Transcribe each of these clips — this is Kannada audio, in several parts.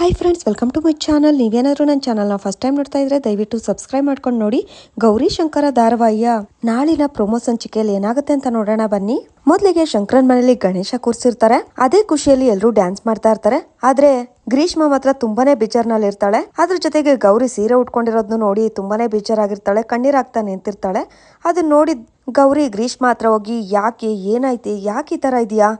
Hi friends welcome to my channel ನೀವೇನಾದರೂ ನನ್ನ ಚಾನಲ್ನ ಫಸ್ಟ್ ಟೈಮ್ ನೋಡ್ತಾ ಇದ್ರೆ ದಯವಿಟ್ಟು ಸಬ್ಸ್ಕ್ರೈಬ್ ಮಾಡ್ಕೊಂಡು ನೋಡಿ. ಗೌರಿ ಶಂಕರ ಧಾರಾವಾಹಿಯ ನಾಳಿನ ಪ್ರೊಮೋ ಸಂಚಿಕೆಯಲ್ಲಿ ಏನಾಗುತ್ತೆ ಅಂತ ನೋಡೋಣ ಬನ್ನಿ. ಮೊದಲಿಗೆ ಶಂಕರನ್ ಮನೆಯಲ್ಲಿ ಗಣೇಶ ಕೂರ್ಸಿರ್ತಾರೆ. ಅದೇ ಖುಷಿಯಲ್ಲಿ ಎಲ್ಲರೂ ಡ್ಯಾನ್ಸ್ ಮಾಡ್ತಾ ಇರ್ತಾರೆ. ಆದ್ರೆ ಗ್ರೀಷ್ಮ ಮಾತ್ರ ತುಂಬಾನೇ ಬೇಜಾರ್ನಲ್ಲಿ ಇರ್ತಾಳೆ. ಅದ್ರ ಜೊತೆಗೆ ಗೌರಿ ಸೀರೆ ಉಟ್ಕೊಂಡಿರೋದ್ನು ನೋಡಿ ತುಂಬಾನೇ ಬೇಜಾರಾಗಿರ್ತಾಳೆ. ಕಣ್ಣೀರಾಗ್ತಾ ನಿಂತಿರ್ತಾಳೆ. ಅದನ್ನ ನೋಡಿ ಗೌರಿ ಗ್ರೀಷ್ಮ ಹತ್ರ ಹೋಗಿ, ಯಾಕೆ? ಏನಾಯ್ತಿ? ಯಾಕೆ ಈ ತರ ಇದೆಯಾ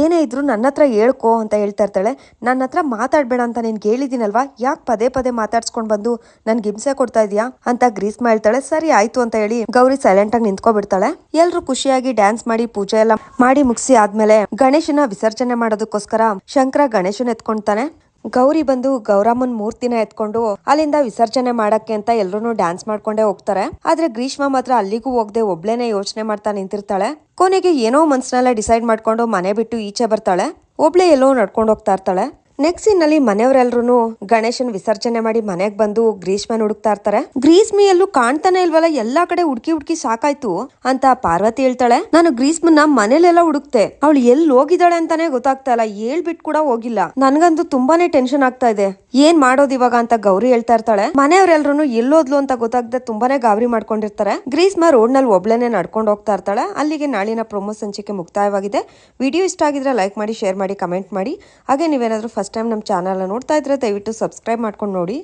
ಏನೇ ಇದ್ರು ನನ್ನ ಹತ್ರ ಹೇಳ್ಕೋ ಅಂತ ಹೇಳ್ತಾ ಇರ್ತಾಳೆ. ನನ್ನ ಹತ್ರ ಮಾತಾಡಬೇಡ ಅಂತ ನಿನ್ಗೆ ಹೇಳಿದ್ದೀನಲ್ವಾ ಯಾಕೆ ಪದೇ ಪದೇ ಮಾತಾಡ್ಸ್ಕೊಂಡು ಬಂದು ನನ್ಗೆ ಹಿಂಸೆ ಕೊಡ್ತಾ ಇದೀಯಾ? ಅಂತ ಗ್ರೀಸ್ ಹೇಳ್ತಾಳೆ. ಸರಿ, ಆಯ್ತು ಅಂತ ಹೇಳಿ ಗೌರಿ ಸೈಲೆಂಟ್ ಆಗಿ ನಿಂತ್ಕೊಬಿಡ್ತಾಳೆ. ಎಲ್ಲರೂ ಖುಷಿಯಾಗಿ ಡ್ಯಾನ್ಸ್ ಮಾಡಿ ಪೂಜೆ ಎಲ್ಲ ಮಾಡಿ ಮುಗಿಸಿ ಆದ್ಮೇಲೆ ಗಣೇಶನ ವಿಸರ್ಜನೆ ಮಾಡೋದಕ್ಕೋಸ್ಕರ ಶಂಕರ ಗಣೇಶನ ಎತ್ಕೊಂತಾನೆ ಗೌರಿ ಬಂದು ಗೌರಮ್ಮನ್ ಮೂರ್ತಿನ ಎತ್ಕೊಂಡು ಅಲ್ಲಿಂದ ವಿಸರ್ಜನೆ ಮಾಡಕ್ಕೆ ಅಂತ ಎಲ್ರು ಡ್ಯಾನ್ಸ್ ಮಾಡ್ಕೊಂಡೇ ಹೋಗ್ತಾರೆ. ಆದ್ರೆ ಗ್ರೀಷ್ಮ ಮಾತ್ರ ಅಲ್ಲಿಗೂ ಹೋಗದೆ ಒಬ್ಳೇನೆ ಯೋಚನೆ ಮಾಡ್ತಾ ನಿಂತಿರ್ತಾಳೆ. ಕೊನೆಗೆ ಏನೋ ಮನ್ಸ್ನೆಲ್ಲ ಡಿಸೈಡ್ ಮಾಡ್ಕೊಂಡು ಮನೆ ಬಿಟ್ಟು ಈಚೆ ಬರ್ತಾಳೆ. ಒಬ್ಳೆ ಎಲ್ಲೋ ನಡ್ಕೊಂಡು ಹೋಗ್ತಾ ಇರ್ತಾಳೆ. ನೆಕ್ಸ್ಟ್ ಸೀನ್ ಅಲ್ಲಿ ಮನೆಯವರೆಲ್ಲರೂ ಗಣೇಶನ್ ವಿಸರ್ಜನೆ ಮಾಡಿ ಮನೆಗ್ ಬಂದು ಗ್ರೀಷ್ಮನ್ ಹುಡುಕ್ತಾ ಇರ್ತಾರೆ. ಗ್ರೀಷ್ಮಿ ಎಲ್ಲೂ ಕಾಣ್ತಾನೆ ಇಲ್ವಲ್ಲ, ಎಲ್ಲಾ ಕಡೆ ಹುಡ್ಕಿ ಹುಡ್ಕಿ ಸಾಕಾಯ್ತು ಅಂತ ಪಾರ್ವತಿ ಹೇಳ್ತಾಳೆ. ನಾನು ಗ್ರೀಷ್ಮನ್ನ ಮನೇಲೆಲ್ಲ ಹುಡುಕ್ತೆ. ಅವಳು ಎಲ್ಲಿ ಹೋಗಿದ್ದಾಳೆ ಅಂತಾನೆ ಗೊತ್ತಾಗ್ತಾ ಇಲ್ಲ ಹೇಳ್ಬಿಟ್ ಕೂಡ ಹೋಗಿಲ್ಲ. ನನ್ಗಂತೂ ತುಂಬಾನೇ ಟೆನ್ಷನ್ ಆಗ್ತಾ ಇದೆ. ಏನ್ ಮಾಡೋದ್ ಇವಾಗ ಅಂತ ಗೌರಿ ಹೇಳ್ತಾ ಇರ್ತಾಳೆ. ಮನೆಯವರೆಲ್ಲರೂ ಎಲ್ಲೋದ್ಲು ಅಂತ ಗೊತ್ತಾಗದೆ ತುಂಬಾನೇ ಗಾಬರಿ ಮಾಡ್ಕೊಂಡಿರ್ತಾರೆ. ಗ್ರೀಸ್ಮ ರೋಡ್ನಲ್ಲಿ ಒಬ್ಳೇನೆ ನಡ್ಕೊಂಡು ಹೋಗ್ತಾ ಇರ್ತಾಳೆ. ಅಲ್ಲಿಗೆ ನಾಳಿನ ಪ್ರೊಮೋ ಸಂಚಿಕೆ ಮುಕ್ತಾಯವಾಗಿದೆ. ವಿಡಿಯೋ ಇಷ್ಟ ಆಗಿದ್ರೆ ಲೈಕ್ ಮಾಡಿ, ಶೇರ್ ಮಾಡಿ, ಕಮೆಂಟ್ ಮಾಡಿ. ಹಾಗೆ ನೀವೇನಾದ್ರೂ ಫಸ್ಟ್ ಟೈಮ್ ನಮ್ಮ ಚಾನಲ್ ನೋಡ್ತಾ ಇದ್ರೆ ದಯವಿಟ್ಟು ಸಬ್ಸ್ಕ್ರೈಬ್ ಮಾಡ್ಕೊಂಡು ನೋಡಿ.